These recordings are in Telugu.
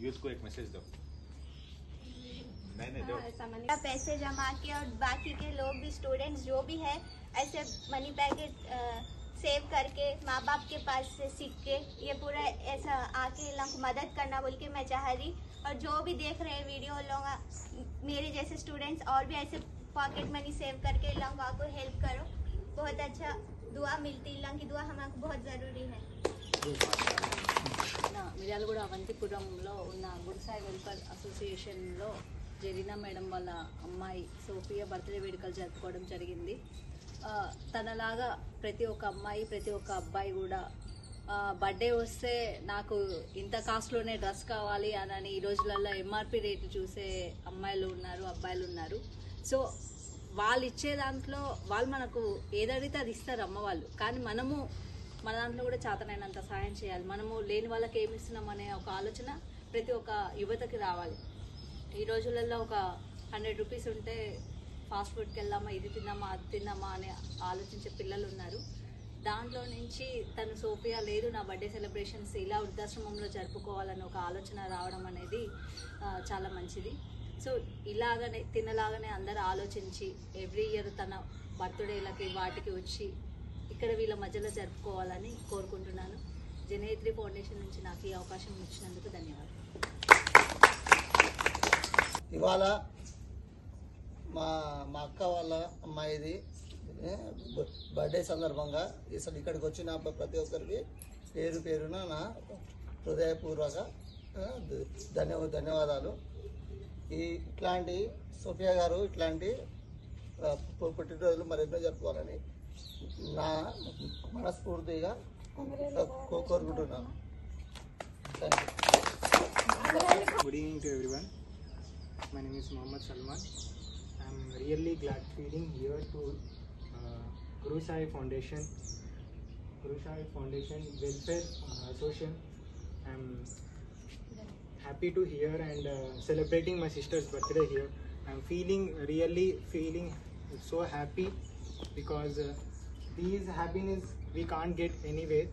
यूथ को एक मैसेज दो। नहीं नहीं दो। हाँ, पैसे जमा के और बाकी के लोग भी स्टूडेंट्स जो भी है ऐसे मनी पैकेट सेव करके माँ बाप के पास से सीख के ये पूरा ऐसा आके लोग मदद करना बोल के मैं चाह रही। और जो भी देख रहे हैं वीडियो लोग मेरे जैसे स्टूडेंट्स और भी ऐसे पॉकेट मनी सेव करके लोग को हेल्प करो। बहुत अच्छा दुआ मिलती लोग की दुआ हमारे बहुत ज़रूरी है। మిర్యాలగూడ అవంతిపురంలో ఉన్న గుడిసాయి వెల్ఫేర్ అసోసియేషన్లో జరిగిన మేడం వాళ్ళ అమ్మాయి సోఫియా బర్త్డే వేడుకలు జరుపుకోవడం జరిగింది. తనలాగా ప్రతి ఒక్క అమ్మాయి ప్రతి ఒక్క అబ్బాయి కూడా బర్త్డే వస్తే నాకు ఇంత కాస్ట్లోనే డ్రెస్ కావాలి అని ఈ రోజులలో ఎంఆర్పి రేటు చూసే అమ్మాయిలు ఉన్నారు అబ్బాయిలు ఉన్నారు. సో వాళ్ళు ఇచ్చే దాంట్లో వాళ్ళు మనకు ఏదడితే అది ఇస్తారు అమ్మ వాళ్ళు. కానీ మనము మన దాంట్లో కూడా చేతనైనంత సహాయం చేయాలి. మనము లేని వాళ్ళకి ఏమి ఇస్తున్నాం అనే ఒక ఆలోచన ప్రతి ఒక్క యువతకి రావాలి. ఈ రోజులలో ఒక హండ్రెడ్ రూపీస్ ఉంటే ఫాస్ట్ ఫుడ్కి వెళ్దామా ఇది తిందామా అది తిందామా అని ఆలోచించే పిల్లలు ఉన్నారు. దాంట్లో నుంచి తను సోఫియా లేదు నా బర్త్డే సెలబ్రేషన్స్ ఇలా వృద్ధాశ్రమంలో జరుపుకోవాలని ఒక ఆలోచన రావడం అనేది చాలా మంచిది. సో ఇలాగనే తినలాగానే అందరూ ఆలోచించి ఎవ్రీ ఇయర్ తన బర్త్డేలకి వాటికి వచ్చి ఇక్కడ వీళ్ళ మధ్యలో జరుపుకోవాలని కోరుకుంటున్నాను. జనేత్రి ఫౌండేషన్ నుంచి నాకు ఈ అవకాశం ఇచ్చినందుకు ధన్యవాదాలు. ఇవాళ మా మా అక్క వాళ్ళ అమ్మాయిది బర్త్డే సందర్భంగా అసలు ఇక్కడికి వచ్చిన ప్రతి ఒక్కరికి పేరు పేరున నా హృదయపూర్వక ధన్య ధన్యవాదాలు. ఈ ఇట్లాంటి సోఫియా గారు ఇట్లాంటి పుట్టినరోజులు మరెన్నో జరుపుకోవాలని Good evening to everyone. My name is Mohammad Salman. I'm really glad feeling here to uh, Foundation, Guru Foundation Welfare uh, Association. I'm happy to hear and uh, celebrating my sister's birthday here. I'm feeling really feeling so happy because uh, these happiness we can't get anywhere.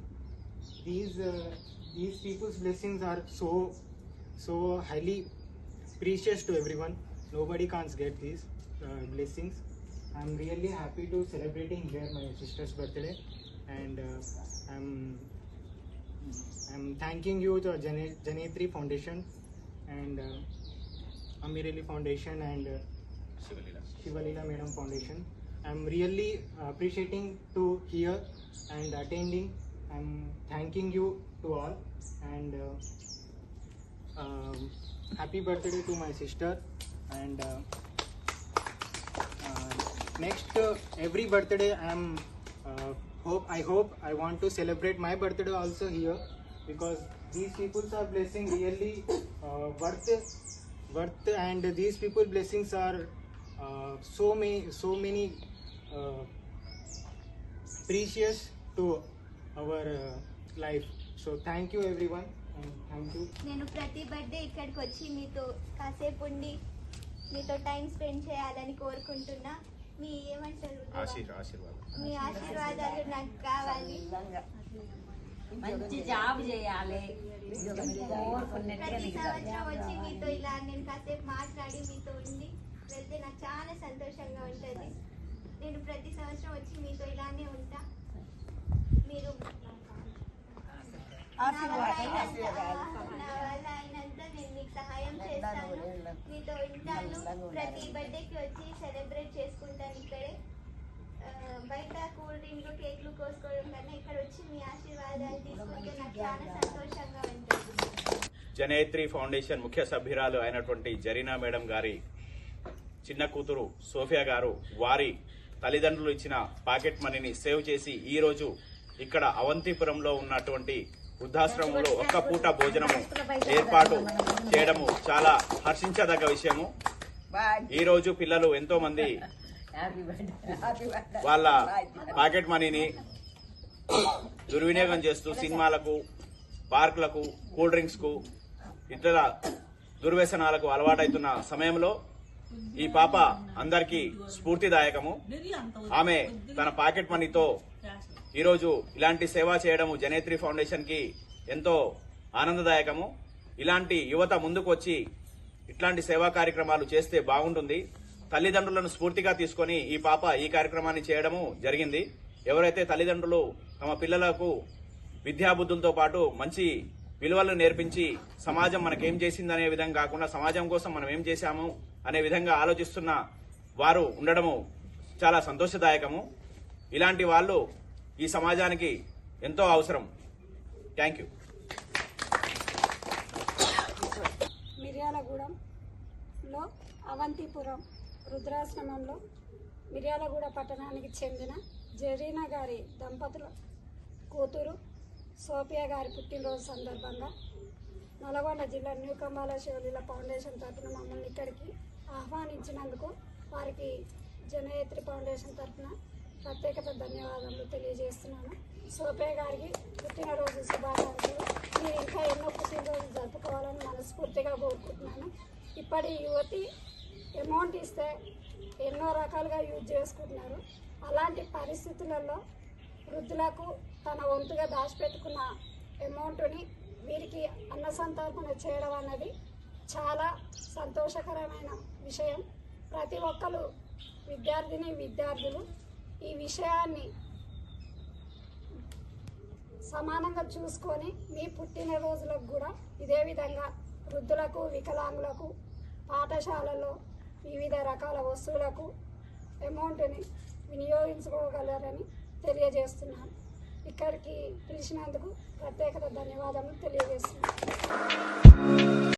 These uh, these people's blessings are so so highly precious to everyone. Nobody can't get these uh, blessings. I'm really happy to celebrating here my sister's birthday. And uh, i'm i'm thanking you the Jan- janetri foundation. And uh, foundation and uh, shivalila. Shivalila madam foundation. I'm really appreciating to hear and attending. I'm thanking you to all and uh, um, happy birthday to my sister and uh, uh, next uh, every birthday I'm uh, hope I hope I want to celebrate my birthday also here because these people are blessing really uh, worth worth and these people blessings are uh, so many so many precious to our life so thank you every one thank you నేను ప్రతి బర్త్డే ఇక్కడికి వచ్చి మీతో కాసేపు ఉండి మీతో టైం స్పెండ్ చేయాలని కోరుకుంటున్నా. మీ ఏమంటారు? మీ ఆశీర్వాదాలు నాకు కావాలి. మంచి జాబ్ చేయాలి. ప్రతి సంవత్సరం వచ్చి మీతో ఇలా నేను కాసేపు మాట్లాడి మీతో ఉండి వెళ్తే నాకు చాలా సంతోషంగా ఉంటుంది. నేను ప్రతి సంవత్సరం వచ్చి మీతో ఇలానే ఉంటా. మీరు నా వల్ల అయినంత- నేను మీకు సహాయం చేస్తాను. మీతో ఉంటాను. ప్రతి బర్త్డేకి వచ్చి సెలబ్రేట్ చేసుకుంటాను ఇక్కడే. బయట కూల్ డ్రింక్లు కేక్లు కోసుకోవడం కన్నా ఇక్కడ వచ్చి మీ ఆశీర్వాదాలు తీసుకుంటే నాకు చాలా సంతోషంగా ఉంటుంది. జనేత్రి ఫౌండేషన్ ముఖ్య సభ్యురాలు అయినటువంటి జరీనా మేడం గారి చిన్న కూతురు సోఫియా గారు వారి తల్లిదండ్రులు ఇచ్చిన పాకెట్ మనీని సేవ్ చేసి ఈ రోజు ఇక్కడ అవంతిపురంలో ఉన్నటువంటి వృద్ధాశ్రమంలో ఒక్క పూట భోజనము ఏర్పాటు చేయడము చాలా హర్షించదగ్గ విషయము. ఈ రోజు పిల్లలు ఎంతో మంది వాళ్ళ పాకెట్ మనీని దుర్వినియోగం చేస్తూ సినిమాలకు పార్కులకు కూల్ డ్రింక్స్కు ఇతర దుర్వ్యసనాలకు అలవాటైతున్న సమయంలో ఈ పాప అందరికీ స్ఫూర్తిదాయకము. ఆమె తన పాకెట్ మనీతో ఈరోజు ఇలాంటి సేవ చేయడము జనేత్రి ఫౌండేషన్కి ఎంతో ఆనందదాయకము. ఇలాంటి యువత ముందుకు వచ్చి ఇట్లాంటి సేవా కార్యక్రమాలు చేస్తే బాగుంటుంది. తల్లిదండ్రులను స్ఫూర్తిగా తీసుకొని ఈ పాప ఈ కార్యక్రమాన్ని చేయడము జరిగింది. ఎవరైతే తల్లిదండ్రులు తమ పిల్లలకు విద్యాబుద్ధులతో పాటు మంచి విలువలను నేర్పించి సమాజం మనకేం చేసిందనే విధంగా కాకుండా సమాజం కోసం మనం ఏం చేశాము అనే విధంగా ఆలోచిస్తున్న వారు ఉండడము చాలా సంతోషదాయకము. ఇలాంటి వాళ్ళు ఈ సమాజానికి ఎంతో అవసరం. Thank you. మిర్యాలగూడెంలో అవంతిపురం రుద్రాశ్రమంలో మిర్యాలగూడ పట్టణానికి చెందిన జరీనా గారి దంపతుల కూతురు సోఫియా గారి పుట్టినరోజు సందర్భంగా నల్గొండ జిల్లా న్యూ శివలీల ఫౌండేషన్ తరఫున మమ్మల్ని ఇక్కడికి ఆహ్వానించినందుకు వారికి జనయత్రి ఫౌండేషన్ తరఫున ప్రత్యేకత ధన్యవాదాలు తెలియజేస్తున్నాను. సోఫియా గారికి పుట్టినరోజు శుభాకాంక్షలు. మీరు ఇంకా ఎన్నో పుట్టినరోజు జరుపుకోవాలని మనస్ఫూర్తిగా కోరుకుంటున్నాను. ఇప్పటి యువతి అమౌంట్ ఇస్తే ఎన్నో రకాలుగా యూజ్ చేసుకుంటున్నారు. అలాంటి పరిస్థితులలో వృద్ధులకు తన వంతుగా దాచిపెట్టుకున్న అమౌంట్ని వీరికి అన్న సంతర్పణ చేయడం అన్నది చాలా సంతోషకరమైన విషయం. ప్రతి ఒక్కరు విద్యార్థిని విద్యార్థులు ఈ విషయాన్ని సమానంగా చూసుకొని మీ పుట్టినరోజులకు కూడా ఇదే విధంగా వృద్ధులకు వికలాంగులకు పాఠశాలలో వివిధ రకాల వస్తువులకు అమౌంట్ని వినియోగించుకోగలరని తెలియజేస్తున్నాను. ఇక్కడికి పిలిచినందుకు ప్రత్యేకత ధన్యవాదాలు తెలియజేస్తున్నాను.